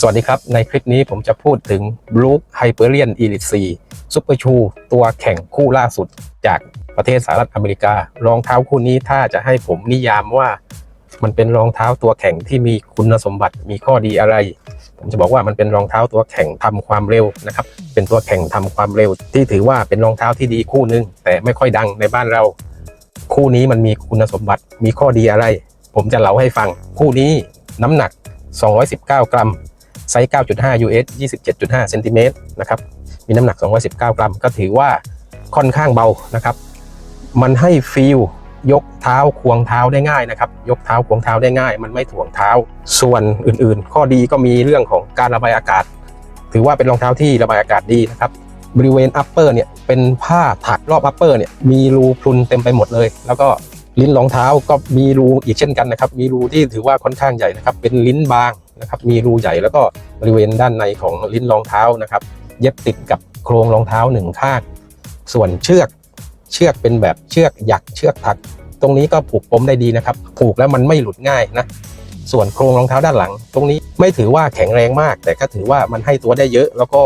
สวัสดีครับ ในคลิปนี้ผมจะพูดถึง Blue Hyperion Elite 4 Super Shoe ตัวแข่งคู่ล่าสุด จากประเทศสหรัฐอเมริการองเท้าคู่นี้ถ้าจะให้ผมนิยามว่า มันเป็นรองเท้าตัวแข่งที่มีคุณสมบัติมีข้อดีอะไร ผมจะบอกว่ามันเป็นรองเท้าตัวแข่งทำความเร็วนะครับเป็นตัวแข่งทำความเร็ว ที่ถือว่าเป็นรองเท้าที่ดีคู่หนึง แต่ไม่ค่อยดังในบ้านเรา คู่นี้มันมีคุณสมบัติมีข้อดีอะไร ผมจะเล่าให้ฟังคู่นี้น้ำหนัก 219 กรัม ไซส์ 9.5 US 27.5เซนติเมตรนะครับ มีน้ำหนัก 219 กรัม ก็ถือว่าค่อนข้างเบานะครับ มันให้ฟีลยกเท้าควงเท้าได้ง่ายนะครับ ยกเท้าควงเท้าได้ง่าย มันไม่ถ่วงเท้า ส่วนอื่นๆ ข้อดีก็มีเรื่องของการระบายอากาศ ถือว่าเป็นรองเท้าที่ระบายอากาศดีนะครับ บริเวณอัปเปอร์เนี่ยเป็นผ้าถักรอบอัปเปอร์เนี่ยมีรูพรุนเต็มไปหมดเลย แล้วก็ ลิ้นรองเท้าก็มีรูอีกเช่นกันนะครับ มีรูที่ถือว่าค่อนข้างใหญ่นะครับ เป็นลิ้นบางนะครับ มีรูใหญ่แล้วก็บริเวณด้านในของลิ้นรองเท้านะครับ เย็บติดกับโครงรองเท้าหนึ่งข้าง ส่วนเชือก เชือกเป็นแบบเชือกหยักเชือกถัก ตรงนี้ก็ผูกปมได้ดีนะครับ ผูกแล้วมันไม่หลุดง่ายนะ ส่วนโครงรองเท้าด้านหลัง ตรงนี้ไม่ถือว่าแข็งแรงมาก แต่ก็ถือว่ามันให้ตัวได้เยอะ แล้วก็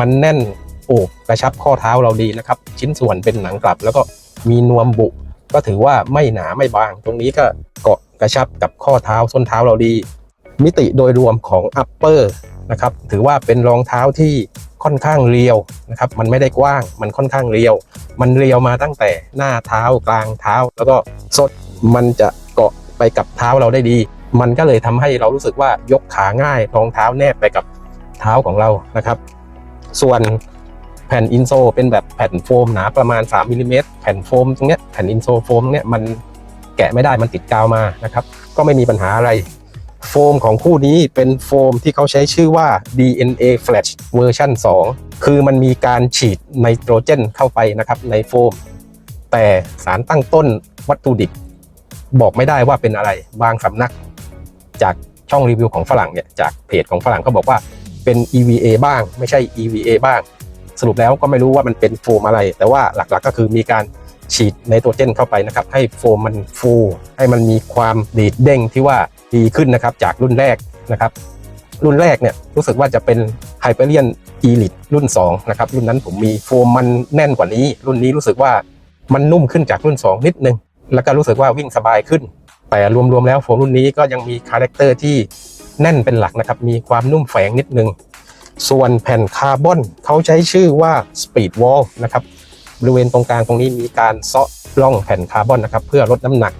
มันแน่นโอบกระชับข้อเท้าเราดีนะครับ ชิ้นส่วนเป็นหนังกลับ แล้วก็มีนวมบุ ก็ถือว่าไม่หนาไม่บาง ตรงนี้ก็เกาะกระชับกับข้อเท้าส้นเท้าเราดี มิติโดยรวมของอัปเปอร์นะครับถือว่าเป็นรองเท้าที่ค่อนข้างเรียวนะครับ มันไม่ได้กว้าง มันค่อนข้างเรียว มันเรียวมาตั้งแต่หน้าเท้ากลางเท้า แล้วก็สดมันจะเกาะไปกับเท้าเราได้ดี มันก็เลยทำให้เรารู้สึกว่ายกขาง่ายรองเท้าแนบไปกับเท้าของเรานะครับ ส่วน แผ่นอินโซเป็นแบบแผ่นโฟมหนาประมาณ3มิลลิเมตรแผ่นโฟมตรงเนี้ยแผ่นอินโซโฟมตรงเนี้ยมันแกะไม่ได้มันติดกาวมานะครับ ก็ไม่มีปัญหาอะไร โฟมของคู่นี้เป็นโฟมที่เขาใช้ชื่อว่า DNA Flash เวอร์ชัน2 คือมันมีการฉีดไนโตรเจนเข้าไปนะครับในโฟม แต่สารตั้งต้นวัตถุดิบบอกไม่ได้ว่าเป็นอะไรบางสำนัก จากช่องรีวิวของฝรั่งเนี่ยจากเพจของฝรั่งก็บอกว่าเป็น EVA บ้าง ไม่ใช่ EVA บ้าง สรุปแล้วก็ไม่รู้ว่ามันเป็นโฟมอะไร แต่ว่าหลักๆก็คือมีการฉีดไนโตรเจนเข้าไปนะครับให้โฟมมันฟู ให้มันมีความดีดเด้งที่ว่าดีขึ้นนะครับจากรุ่นแรกนะครับ รุ่นแรกเนี่ยรู้สึกว่าจะเป็น Hyperion Elite รุ่น2นะครับรุ่นนั้นผมมีโฟมมันแน่นกว่านี้ รุ่นนี้รู้สึกว่ามันนุ่มขึ้นจากรุ่น 2 นิดนึง แล้วก็รู้สึกว่าวิ่งสบายขึ้น แต่รวมๆแล้วโฟมรุ่นนี้ก็ยังมีคาแรคเตอร์ที่แน่นเป็นหลักนะครับมีความนุ่มแฝงนิดนึง ส่วนแผ่นคาร์บอนเขาใช้ชื่อว่า Speed Wall นะครับบริเวณตรงกลางตรงนี้มีการเซาะร่องแผ่นคาร์บอนนะครับเพื่อลดน้ำหนัก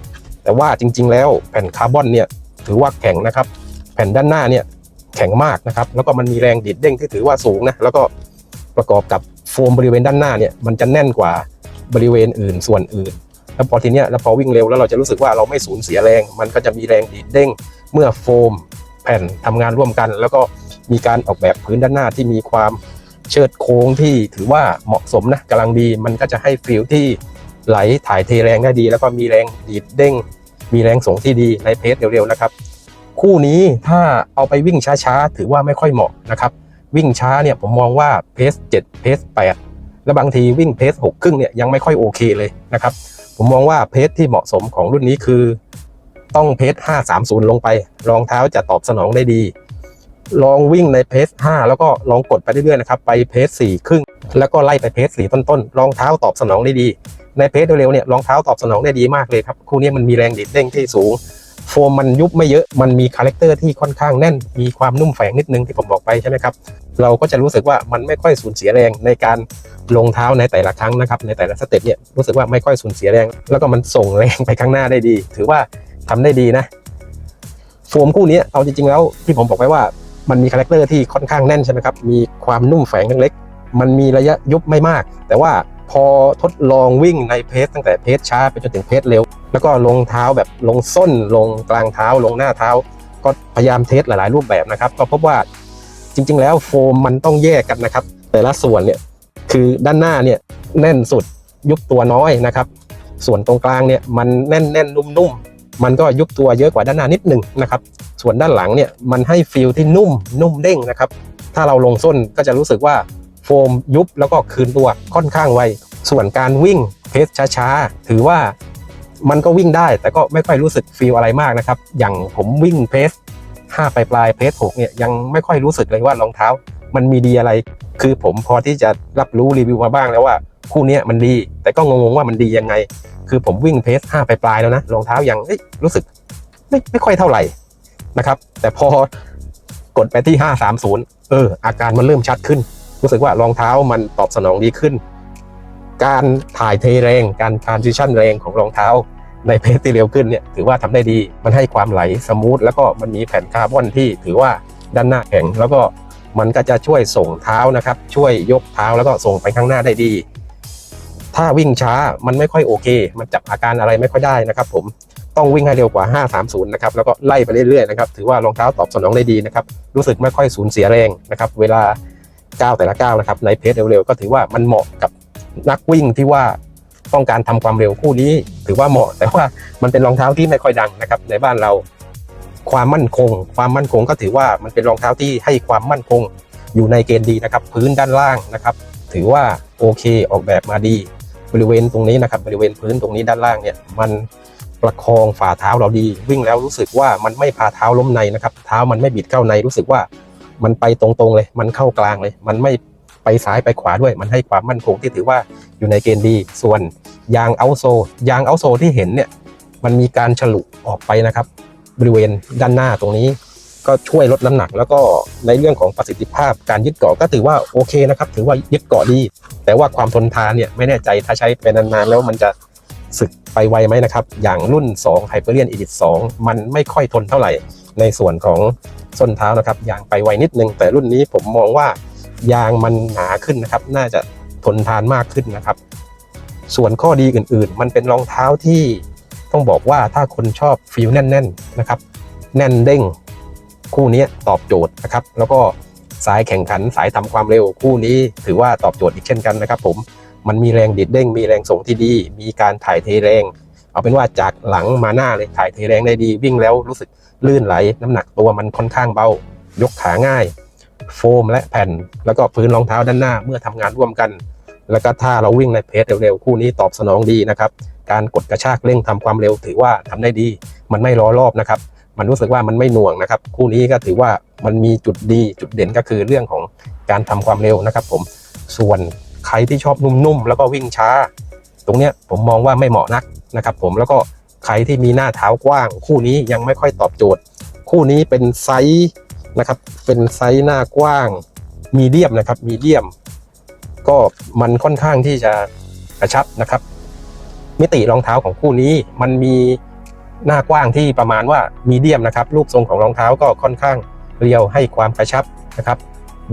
แต่ว่าจริง ๆ แล้วแผ่นคาร์บอนเนี่ยถือว่าแข็งนะครับ แผ่นด้านหน้าเนี่ยแข็งมากนะครับแล้วก็มันมีแรงดีดเด้งที่ถือว่าสูงนะแล้วก็ประกอบกับโฟมบริเวณด้านหน้าเนี่ยมันจะแน่นกว่าบริเวณอื่นส่วนอื่น แล้วพอทีเนี้ยแล้วพอวิ่งเร็วแล้วเราจะรู้สึกว่าเราไม่สูญเสียแรง มันก็จะมีแรงดีดเด้ง เมื่อโฟม แผ่นทำงานร่วมกัน แล้วก็ มีการออกแบบพื้นด้านหน้าที่มีความเชิดโค้งที่ถือว่าเหมาะสมนะกำลังดี มันก็จะให้ฟิลที่ไหลถ่ายเทแรงได้ดี แล้วก็มีแรงดีดเด้ง มีแรงส่งที่ดีในเพจเร็วๆนะครับ คู่นี้ถ้าเอาไปวิ่งช้าๆ ถือว่าไม่ค่อยเหมาะนะครับ วิ่งช้าเนี่ยผมมองว่าเพจ7เพจ8และบางทีวิ่งเพจ6ครึ่งเนี่ยยังไม่ค่อยโอเคเลยนะครับ ผมมองว่าเพจที่เหมาะสมของรุ่นนี้คือ ต้องเพจ530 ลงไป รองเท้าจะตอบสนองได้ดี ลองวิ่งในเพจ5แล้วก็ลองกดไปเรื่อยๆนะครับไปเพจ4ครึ่ง แล้วก็ไล่ไปเพจ4ต้นๆรองเท้าตอบสนองได้ดี ในเพจเร็วๆเนี่ยรองเท้าตอบสนองได้ดีมากเลยครับคู่นี้มันมีแรงดีดเด้งที่สูงโฟมมันยุบไม่เยอะ มันมีคาแรคเตอร์ที่ค่อนข้างแน่น มีความนุ่มแฝงนิดนึงที่ผมบอกไปใช่ไหมครับ เราก็จะรู้สึกว่ามันไม่ค่อยสูญเสียแรงในการลงเท้าในแต่ละครั้งนะครับ ในแต่ละสเต็ปเนี่ยรู้สึกว่าไม่ค่อยสูญเสียแรง แล้วก็มันส่งแรงไปข้างหน้าได้ดี ถือว่าทำได้ดีนะ โฟมคู่นี้เอาจริงๆแล้วที่ผมบอกไว้ว่า มันมีคาแรคเตอร์ที่ค่อนข้างแน่นใช่ไหมครับ มีความนุ่มแฝงเล็กๆมันมีระยะยุบไม่มาก แต่ว่าพอทดลองวิ่งในเพจตั้งแต่เพจช้าไปจนถึงเพจเร็ว แล้วก็ลงเท้าแบบลงส้น ลงกลางเท้า ลงหน้าเท้า ก็พยายามเทสหลาย ๆ รูปแบบนะครับ ก็พบว่าจริง ๆ แล้วโฟมมันต้องแยกกันนะครับ แต่ละส่วนเนี่ยคือด้านหน้าเนี่ยแน่นสุดยุบตัวน้อยนะครับ ส่วนตรงกลางเนี่ยมันแน่นแน่นนุ่มๆ มันก็ยุบตัวเยอะกว่าด้านหน้านิดหนึ่งนะครับ ส่วนด้านหลังเนี่ยมันให้ฟีลที่นุ่มนุ่มเด้งนะครับ ถ้าเราลงส้นก็จะรู้สึกว่าโฟมยุบแล้วก็คืนตัวค่อนข้างไว ส่วนการวิ่งเพสช้าๆ ถือว่ามันก็วิ่งได้แต่ก็ไม่ค่อยรู้สึกฟีลอะไรมากนะครับ อย่างผมวิ่งเพสห้าปลายปลายเพจหกเนี่ยยังไม่ค่อยรู้สึกเลยว่ารองเท้า มันมีดีอะไร คือผมพอที่จะรับรู้รีวิวมาบ้างแล้วว่า คู่นี้มันดี แต่ก็งงๆว่ามันดียังไง คือผมวิ่งเพจห้าปลายปลายแล้วนะรองเท้ายังรู้สึกไม่ไม่ค่อยเท่าไหร่นะครับ แต่พอกดไปที่ 530 เออ อาการมันเริ่มชัดขึ้น รู้สึกว่ารองเท้ามันตอบสนองดีขึ้น การถ่ายเทแรง การ transition แรงของรองเท้า ในเพจที่เร็วขึ้นเนี่ยถือว่าทำได้ดีมันให้ความไหลสมูทแล้วก็มันมีแผ่นคาร์บอนที่ถือว่าด้านหน้าแข็งแล้วก็มันก็จะช่วยส่งเท้านะครับ ช่วยยกเท้าแล้วก็ส่งไปข้างหน้าได้ดี ถ้าวิ่งช้ามันไม่ค่อยโอเค มันจับอาการอะไรไม่ค่อยได้นะครับผมต้องวิ่งให้เร็วกว่า 530 นะครับ แล้วก็ไล่ไปเรื่อยๆ นะครับ ถือว่ารองเท้าตอบสนองได้ดีนะครับ รู้สึกไม่ค่อยสูญเสียแรงนะครับ เวลาก้าวแต่ละก้าวนะครับ ในเพจเร็วๆ ก็ถือว่ามันเหมาะกับนักวิ่งที่ว่าต้องการทำความเร็วคู่นี้ ถือว่าเหมาะ แต่ว่ามันเป็นรองเท้าที่ไม่ค่อยดังนะครับ ในบ้านเรา ความมั่นคง ความมั่นคงก็ถือว่ามันเป็นรองเท้าที่ให้ความมั่นคงอยู่ในเกณฑ์ดีนะครับ พื้นด้านล่างนะครับ ถือว่าโอเค ออกแบบมาดี บริเวณตรงนี้นะครับบริเวณพื้นตรงนี้ด้านล่างเนี่ยมันประคองฝ่าเท้าเราดี วิ่งแล้วรู้สึกว่ามันไม่พาเท้าล้มในนะครับ เท้ามันไม่บิดเข้าในรู้สึกว่ามันไปตรงๆเลย มันเข้ากลางเลย มันไม่ไปซ้ายไปขวาด้วย มันให้ความมั่นคงที่ถือว่าอยู่ในเกณฑ์ดี ส่วนยางเอาโซ ยางเอาโซที่เห็นเนี่ยมันมีการฉลุออกไปนะครับ บริเวณด้านหน้าตรงนี้ ก็ช่วยลดน้ำหนัก แล้วก็ในเรื่องของประสิทธิภาพการยึดเกาะก็ถือว่าโอเคนะครับถือว่ายึดเกาะดี แต่ว่าความทนทานเนี่ยไม่แน่ใจถ้าใช้ไปนานๆแล้วมันจะสึกไปไวไหมนะครับ อย่างรุ่น2 Hyperion Elite 2มันไม่ค่อยทนเท่าไหร่ ในส่วนของส้นเท้านะครับยางไปไวนิดนึง แต่รุ่นนี้ผมมองว่ายางมันหนาขึ้นนะครับ น่าจะทนทานมากขึ้นนะครับ ส่วนข้อดีอื่นๆ มันเป็นรองเท้าที่ต้องบอกว่าถ้าคนชอบฟีลแน่นๆนะครับ แน่นเด้ง คู่นี้ตอบโจทย์นะครับ แล้วก็สายแข่งขันสายทำความเร็วคู่นี้ถือว่าตอบโจทย์อีกเช่นกันนะครับ ผมมันมีแรงดิดเด้งมีแรงส่งที่ดี มีการถ่ายเทแรง เอาเป็นว่าจากหลังมาหน้าเลยถ่ายเทแรงได้ดี วิ่งแล้วรู้สึกลื่นไหล น้ำหนักตัวมันค่อนข้างเบา ยกขาง่าย โฟมและแผ่น แล้วก็พื้นรองเท้าด้านหน้าเมื่อทำงานร่วมกัน แล้วก็ถ้าเราวิ่งในเพจเร็วๆคู่นี้ตอบสนองดีนะครับการกดกระชากเร่งทำความเร็วถือว่าทำได้ดี มันไม่ล้อรอบนะครับ มันรู้สึกว่ามันไม่หน่วงนะครับ คู่นี้ก็ถือว่ามันมีจุดดีจุดเด่นก็คือเรื่องของการทำความเร็วนะครับ ผมส่วนใครที่ชอบนุ่มๆแล้วก็วิ่งช้า ตรงเนี้ยผมมองว่าไม่เหมาะนักนะครับ ผมแล้วก็ใครที่มีหน้าเท้ากว้าง คู่นี้ยังไม่ค่อยตอบโจทย์ คู่นี้เป็นไซส์นะครับเป็นไซส์หน้ากว้างมีเดียมนะครับมีเดียม ก็มันค่อนข้างที่จะกระชับนะครับ มิติรองเท้าของคู่นี้มันมี หน้ากว้างที่ประมาณว่ามีเดียมนะครับรูปทรงของรองเท้าก็ค่อนข้างเรียวให้ความกระชับนะครับ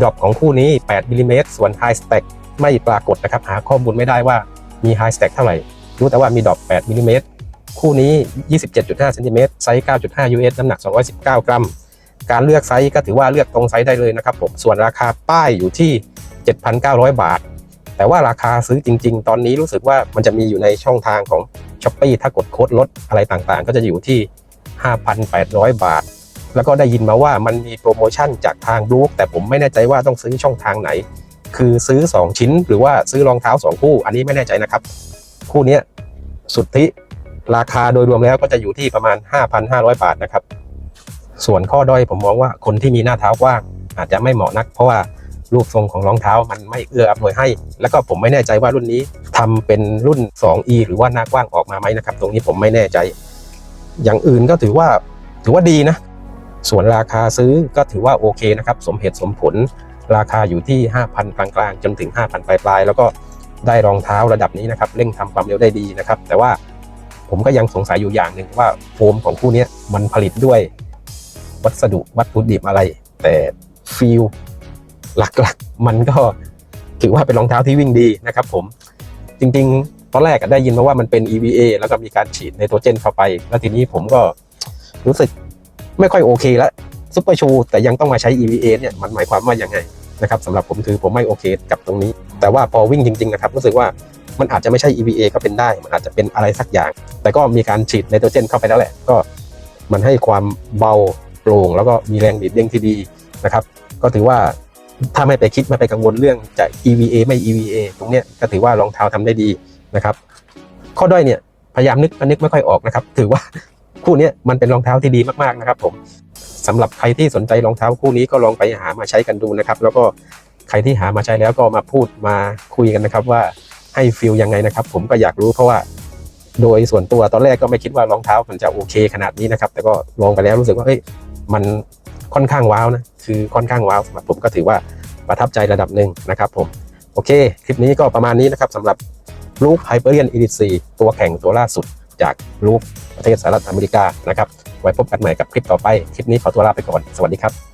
ดรอปของคู่นี้ 8มิลลิเมตรส่วน High Stack ไม่ปรากฏนะครับ หาข้อมูลไม่ได้ว่ามี High Stack เท่าไหร่ รู้แต่ว่ามีดรอป8มิลลิเมตรคู่นี้ 27.5เซนติเมตรไซส์ 9.5 US น้ำหนัก 219 กรัม การเลือกไซส์ก็ถือว่าเลือกตรงไซส์ได้เลยนะครับผมส่วนราคาป้ายอยู่ที่ 7,900 บาท แต่ว่าราคาซื้อจริง ๆ ตอนนี้รู้สึกว่ามันจะมีอยู่ในช่องทางของช้อปปีถ้ากดโค้ดลดอะไรต่างๆ ก็จะอยู่ที่ 5,800 บาท แล้วก็ได้ยินมาว่ามันมีโปรโมชั่นจากทางบลูคแต่ผมไม่แน่ใจว่าต้องซื้อช่องทางไหน คือซื้อ 2 ชิ้น หรือว่าซื้อรองเท้า 2 คู่ อันนี้ไม่แน่ใจนะครับ คู่นี้สุทธิราคาโดยรวมแล้วก็จะอยู่ที่ประมาณ 5,500 บาทนะครับ ส่วนข้อด้อยผมมองว่าคนที่มีหน้าเท้ากว้างอาจจะไม่เหมาะนัก เพราะว่า รูปทรงของรองเท้ามันไม่เอื้ออำนวยให้ แล้วก็ผมไม่แน่ใจว่ารุ่นนี้ทำเป็นรุ่น 2e หรือว่าหน้ากว้างออกมาไหมนะครับ ตรงนี้ผมไม่แน่ใจ อย่างอื่นก็ถือว่าถือว่าดีนะ ส่วนราคาซื้อก็ถือว่าโอเคนะครับ สมเหตุสมผล ราคาอยู่ที่ 5,000 กลางๆจนถึง 5,000 ปลายๆแล้วก็ได้รองเท้าระดับนี้นะครับเร่งทำความเร็วได้ดีนะครับ แต่ว่าผมก็ยังสงสัยอยู่อย่างหนึ่งว่าโฟมของคู่นี้มันผลิตด้วย วัสดุวัตถุดิบอะไร แต่ฟีล หลักๆ มันก็ถือว่าเป็นรองเท้าที่วิ่งดีนะครับผมจริงๆ ตอนแรกได้ยินมาว่ามันเป็น EVA แล้วก็มีการฉีดไนโตรเจนเข้าไป แล้วทีนี้ผมก็รู้สึกไม่ค่อยโอเคแล้วซุปเปอร์ชูแต่ยังต้องมาใช้ EVA เนี่ยมันหมายความว่ายังไงนะครับสำหรับผมคือผมไม่โอเคกับตรงนี้ แต่ว่าพอวิ่งจริงๆนะครับรู้สึกว่ามันอาจจะไม่ใช่ EVA ก็เป็นได้ มันอาจจะเป็นอะไรสักอย่าง แต่ก็มีการฉีดไนโตรเจนเข้าไปแล้วแหละ ก็มันให้ความเบาโปร่ง แล้วก็มีแรงดีดเด้งที่ดีนะครับ ก็ถือว่า ถ้าไม่ไปคิดไม่ไปกังวลเรื่องจะ EVA ไม่ EVA ตรงเนี้ยก็ถือว่ารองเท้าทำได้ดีนะครับ ข้อด้อยเนี่ยพยายามนึกก็นึกไม่ค่อยออกนะครับ ถือว่าคู่นี้มันเป็นรองเท้าที่ดีมากๆนะครับ ผมสำหรับใครที่สนใจรองเท้าคู่นี้ก็ลองไปหามาใช้กันดูนะครับ แล้วก็ใครที่หามาใช้แล้วก็มาพูดมาคุยกันนะครับว่าให้ฟิลยังไงนะครับ ผมก็อยากรู้เพราะว่า โดยส่วนตัวตอนแรกก็ไม่คิดว่ารองเท้ามันจะโอเคขนาดนี้นะครับ แต่ก็ลองไปแล้วรู้สึกว่าเฮ้ยมัน ค่อนข้างว้าวนะคือค่อนข้างว้าวสำหรับผมก็ถือว่าประทับใจระดับหนึ่งนะครับผมโอเค คลิปนี้ก็ประมาณนี้นะครับสำหรับลูกไฮเปอร์เรียนอีดิซีตัวแข่งตัวล่าสุดจากลูกประเทศสหรัฐอเมริกานะครับไว้พบกันใหม่กับคลิปต่อไป คลิปนี้ขอตัวลาไปก่อน สวัสดีครับ